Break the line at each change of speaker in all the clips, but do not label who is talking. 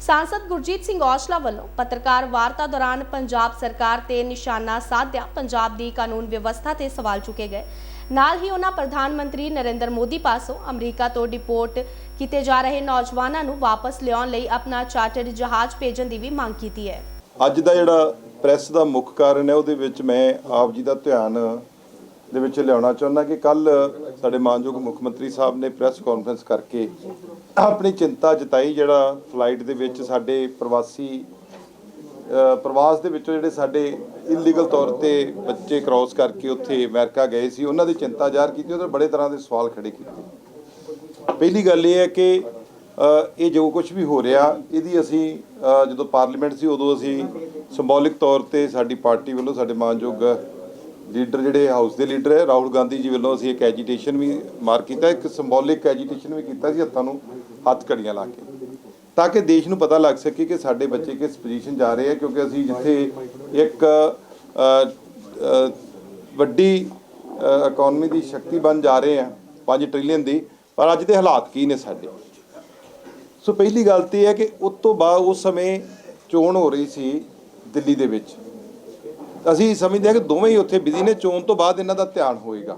ਸਾਂਸਦ ਗੁਰਜੀਤ ਸਿੰਘ ਔਜਲਾ ਵੱਲੋਂ ਪੱਤਰਕਾਰ ਵਾਰਤਾ ਦੌਰਾਨ ਪੰਜਾਬ ਸਰਕਾਰ ਤੇ ਨਿਸ਼ਾਨਾ ਸਾਧਿਆ ਪੰਜਾਬ ਦੀ ਕਾਨੂੰਨ ਵਿਵਸਥਾ ਤੇ ਸਵਾਲ ਚੁੱਕੇ ਗਏ। ਨਾਲ ਹੀ ਉਹਨਾਂ ਪ੍ਰਧਾਨ ਮੰਤਰੀ ਨਰਿੰਦਰ ਮੋਦੀ ਪਾਸੋਂ ਅਮਰੀਕਾ ਤੋਂ ਡਿਪੋਰਟ ਕੀਤੇ ਜਾ ਰਹੇ ਨੌਜਵਾਨਾਂ ਨੂੰ ਵਾਪਸ ਲਿਆਉਣ ਲਈ ਆਪਣਾ ਚਾਰਟਰਡ ਜਹਾਜ਼ ਭੇਜਣ ਦੀ ਵੀ ਮੰਗ ਕੀਤੀ ਹੈ।
ਅੱਜ ਦਾ ਜਿਹੜਾ ਪ੍ਰੈਸ ਦਾ ਮੁੱਖ ਕਾਰਨ ਹੈ, ਉਹਦੇ ਵਿੱਚ ਮੈਂ ਆਪ ਜੀ ਦਾ ਧਿਆਨ ਦੇ ਵਿੱਚ ਲਿਆਉਣਾ ਚਾਹੁੰਦਾ ਕਿ ਕੱਲ ਸਾਡੇ ਮਾਨਯੋਗ ਮੁੱਖ ਮੰਤਰੀ ਸਾਹਿਬ ਨੇ ਪ੍ਰੈਸ ਕਾਨਫਰੰਸ ਕਰਕੇ ਆਪਣੀ ਚਿੰਤਾ ਜਤਾਈ, ਜਿਹੜਾ ਫਲਾਈਟ ਦੇ ਵਿੱਚ ਸਾਡੇ ਪ੍ਰਵਾਸੀ ਪ੍ਰਵਾਸ ਦੇ ਵਿੱਚੋਂ ਜਿਹੜੇ ਸਾਡੇ ਇਲੀਗਲ ਤੌਰ ਤੇ ਬੱਚੇ ਕ੍ਰਾਸ ਕਰਕੇ ਉੱਥੇ ਅਮਰੀਕਾ ਗਏ ਸੀ, ਉਹਨਾਂ ਦੀ ਚਿੰਤਾ ਜ਼ਾਹਰ ਕੀਤੀ ਉਹਦੇ ਬੜੇ ਤਰ੍ਹਾਂ ਦੇ ਸਵਾਲ ਖੜੇ ਕੀਤੇ। ਪਹਿਲੀ ਗੱਲ ਇਹ ਹੈ ਕਿ ਇਹ ਜੋ ਕੁਝ ਵੀ ਹੋ ਰਿਹਾ, ਇਹਦੀ ਅਸੀਂ ਜਦੋਂ ਪਾਰਲੀਮੈਂਟ ਸੀ, ਉਦੋਂ ਅਸੀਂ ਸਿੰਬੋਲਿਕ ਤੌਰ ਤੇ ਸਾਡੀ ਪਾਰਟੀ ਵੱਲੋਂ ਸਾਡੇ ਮਾਨਯੋਗ ਲੀਡਰ ਜਿਹੜੇ ਹਾਊਸ ਦੇ ਲੀਡਰ ਹੈ, ਰਾਹੁਲ ਗਾਂਧੀ ਜੀ ਵੱਲੋਂ ਅਸੀਂ ਇੱਕ ਐਜੀਟੇਸ਼ਨ ਵੀ ਮਾਰ ਕੀਤਾ, ਇੱਕ ਸਿੰਬੋਲਿਕ ਐਜੀਟੇਸ਼ਨ ਵੀ ਕੀਤਾ ਸੀ, ਹੱਥਾਂ ਨੂੰ ਹੱਥ ਘੜੀਆਂ ਲਾ ਕੇ। ਤਾਂ ਕਿ ਦੇਸ਼ ਨੂੰ ਪਤਾ ਲੱਗ ਸਕੇ ਕਿ ਸਾਡੇ ਬੱਚੇ ਕਿਸ ਪੋਜੀਸ਼ਨ ਜਾ ਰਹੇ ਆ, ਕਿਉਂਕਿ ਅਸੀਂ ਜਿੱਥੇ ਇੱਕ ਵੱਡੀ ਇਕਨੋਮੀ ਦੀ ਸ਼ਕਤੀ ਬਣ ਜਾ ਰਹੇ ਆ 5 ਟ੍ਰਿਲੀਅਨ ਦੀ, ਪਰ ਅੱਜ ਦੇ ਹਾਲਾਤ ਕੀ ਨੇ ਸਾਡੇ? ਸੋ ਪਹਿਲੀ ਗੱਲ ਤੇ ਇਹ ਹੈ ਕਿ ਉਸ ਤੋਂ ਬਾਅਦ ਉਸ ਸਮੇਂ ਚੋਣ ਹੋ ਰਹੀ ਸੀ ਦਿੱਲੀ ਦੇ ਵਿੱਚ। ਅਸੀਂ ਸਮਝਦੇ ਹਾਂ ਕਿ ਦੋਵੇਂ ਹੀ ਉੱਥੇ ਬਿਜ਼ੀ ਨੇ, ਚੋਣ ਤੋਂ ਬਾਅਦ ਇਹਨਾਂ ਦਾ ਧਿਆਨ ਹੋਏਗਾ।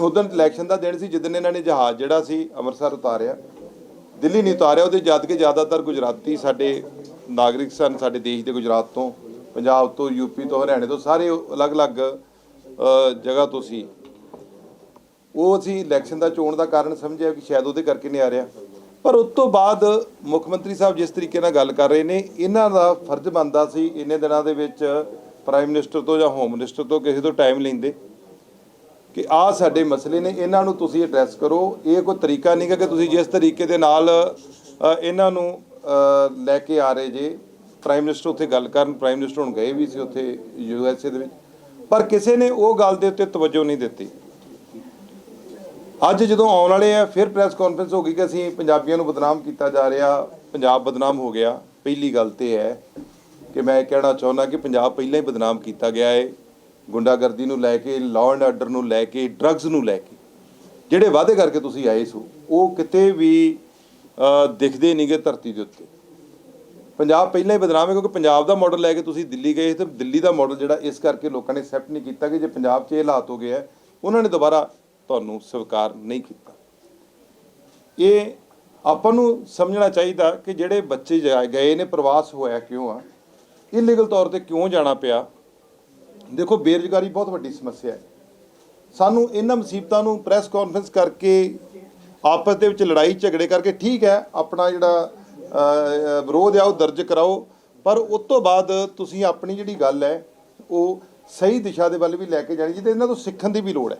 ਉਦੋਂ ਇਲੈਕਸ਼ਨ ਦਾ ਦਿਨ ਸੀ ਜਿੱਦਣ ਇਹਨਾਂ ਨੇ ਜਹਾਜ਼ ਜਿਹੜਾ ਸੀ ਅੰਮ੍ਰਿਤਸਰ ਉਤਾਰਿਆ। ਦਿੱਲੀ ਨਹੀਂ ਉਤਾਰਿਆ, ਉਹਦੇ ਜਦ ਕਿ ਜ਼ਿਆਦਾਤਰ ਗੁਜਰਾਤੀ ਸਾਡੇ ਨਾਗਰਿਕ ਸਨ, ਸਾਡੇ ਦੇਸ਼ ਦੇ ਗੁਜਰਾਤ ਤੋਂ, ਪੰਜਾਬ ਤੋਂ ਯੂਪੀ ਤੋਂ, ਹਰਿਆਣੇ ਤੋਂ, ਸਾਰੇ ਅਲੱਗ-ਅਲੱਗ ਜਗ੍ਹਾ ਤੋਂ ਸੀ। ਉਹ ਅਸੀਂ ਇਲੈਕਸ਼ਨ ਦਾ ਚੋਣ ਦਾ ਕਾਰਨ ਸਮਝਿਆ ਕਿ ਸ਼ਾਇਦ ਉਹਦੇ ਕਰਕੇ ਨਹੀਂ ਆ ਰਿਹਾ। ਪਰ ਉਸ ਤੋਂ ਬਾਅਦ ਮੁੱਖ ਮੰਤਰੀ ਸਾਹਿਬ ਜਿਸ ਤਰੀਕੇ ਨਾਲ ਗੱਲ ਕਰ ਰਹੇ ਨੇ, ਇਹਨਾਂ ਦਾ ਫਰਜ਼ ਬਣਦਾ ਸੀ, ਇੰਨੇ ਦਿਨਾਂ ਦੇ ਵਿੱਚ ਪ੍ਰਾਈਮ ਮਿਨਿਸਟਰ ਤੋਂ ਜਾਂ ਹੋਮ ਮਿਨਿਸਟਰ ਤੋਂ ਕਿਸੇ ਤੋਂ ਟਾਈਮ ਲੈਂਦੇ ਕਿ ਆਹ ਸਾਡੇ ਮਸਲੇ ਨੇ, ਇਹਨਾਂ ਨੂੰ ਤੁਸੀਂ ਐਡਰੈਸ ਕਰੋ। ਇਹ ਕੋਈ ਤਰੀਕਾ ਨਹੀਂ ਗਾ ਕਿ ਤੁਸੀਂ ਜਿਸ ਤਰੀਕੇ ਦੇ ਨਾਲ ਇਹਨਾਂ ਨੂੰ ਲੈ ਕੇ ਆ ਰਹੇ ਜੇ। ਪ੍ਰਾਈਮ ਮਿਨਿਸਟਰ ਉੱਥੇ ਗੱਲ ਕਰਨ, ਪ੍ਰਾਈਮ ਮਿਨਿਸਟਰ ਹੁਣ ਗਏ ਵੀ ਸੀ ਉੱਥੇ ਯੂ ਐਸ ਏ ਦੇ ਵਿੱਚ। ਪਰ ਕਿਸੇ ਨੇ ਉਹ ਗੱਲ ਦੇ ਉੱਤੇ ਤਵੱਜੋ ਨਹੀਂ ਦਿੱਤੀ। ਅੱਜ ਜਦੋਂ ਆਉਣ ਵਾਲੇ ਆ, ਫਿਰ ਪ੍ਰੈਸ ਕਾਨਫਰੰਸ ਹੋ ਗਈ ਕਿ ਅਸੀਂ ਪੰਜਾਬੀਆਂ ਨੂੰ ਬਦਨਾਮ ਕੀਤਾ ਜਾ ਰਿਹਾ, ਪੰਜਾਬ ਬਦਨਾਮ ਹੋ ਗਿਆ। ਪਹਿਲੀ ਗੱਲ ਤੇ ਹੈ ਕਿ ਮੈਂ ਇਹ ਕਹਿਣਾ ਚਾਹੁੰਦਾ ਕਿ ਪੰਜਾਬ ਪਹਿਲਾਂ ਹੀ ਬਦਨਾਮ ਕੀਤਾ ਗਿਆ ਹੈ ਗੁੰਡਾਗਰਦੀ ਨੂੰ ਲੈ ਕੇ ਲਾਅ ਐਂਡ ਆਰਡਰ ਨੂੰ ਲੈ ਕੇ ਡਰੱਗਸ ਨੂੰ ਲੈ ਕੇ। ਜਿਹੜੇ ਵਾਅਦੇ ਕਰਕੇ ਤੁਸੀਂ ਆਏ ਸੋ ਉਹ ਕਿਤੇ ਵੀ ਅ, ਦਿਖਦੇ ਨਹੀਂਗੇ ਧਰਤੀ ਦੇ ਉੱਤੇ। ਪੰਜਾਬ ਪਹਿਲਾਂ ਹੀ ਬਦਨਾਮ ਹੈ ਕਿਉਂਕਿ ਪੰਜਾਬ ਦਾ ਮਾਡਲ ਲੈ ਕੇ ਤੁਸੀਂ ਦਿੱਲੀ ਗਏ ਤੇ ਦਿੱਲੀ ਦਾ ਮਾਡਲ ਜਿਹੜਾ ਇਸ ਕਰਕੇ ਲੋਕਾਂ ਨੇ ਐਕਸੈਪਟ ਨਹੀਂ ਕੀਤਾ ਕਿ ਜੇ ਪੰਜਾਬ 'ਚ ਇਹ ਹਾਲਾਤ ਹੋ ਗਏ ਹੈ ਉਹਨਾਂ ਨੇ ਦੁਬਾਰਾ ਤੁਹਾਨੂੰ ਸਵੀਕਾਰ ਨਹੀਂ ਕੀਤਾ। ਇਹ ਆਪਾਂ ਨੂੰ ਸਮਝਣਾ ਚਾਹੀਦਾ ਕਿ ਜਿਹੜੇ ਬੱਚੇ ਜਾ- ਗਏ ਨੇ ਪ੍ਰਵਾਸ ਹੋਇਆ ਕਿਉਂ ਆ ਇਲੀਗਲ ਤੌਰ ਤੇ ਕਿਉਂ ਜਾਣਾ ਪਿਆ? ਦੇਖੋ, ਬੇਰੁਜ਼ਗਾਰੀ ਬਹੁਤ ਵੱਡੀ ਸਮੱਸਿਆ ਹੈ। ਸਾਨੂੰ ਇਹਨਾਂ ਮੁਸੀਬਤਾਂ ਨੂੰ ਪ੍ਰੈਸ ਕਾਨਫਰੰਸ ਕਰਕੇ, ਆਪਸ ਦੇ ਵਿੱਚ ਲੜਾਈ ਝਗੜੇ ਕਰਕੇ ਠੀਕ ਹੈ, ਆਪਣਾ ਜਿਹੜਾ ਵਿਰੋਧ ਆ, ਉਹ ਦਰਜ ਕਰਾਓ। ਪਰ ਉਸ ਤੋਂ ਬਾਅਦ ਤੁਸੀਂ ਆਪਣੀ ਜਿਹੜੀ ਗੱਲ ਹੈ, ਉਹ ਸਹੀ ਦਿਸ਼ਾ ਦੇ ਵੱਲ ਵੀ ਲੈ ਕੇ ਜਾਣੀ, ਜਿਹਦੇ ਇਹਨਾਂ ਤੋਂ ਸਿੱਖਣ ਦੀ ਵੀ ਲੋੜ ਹੈ।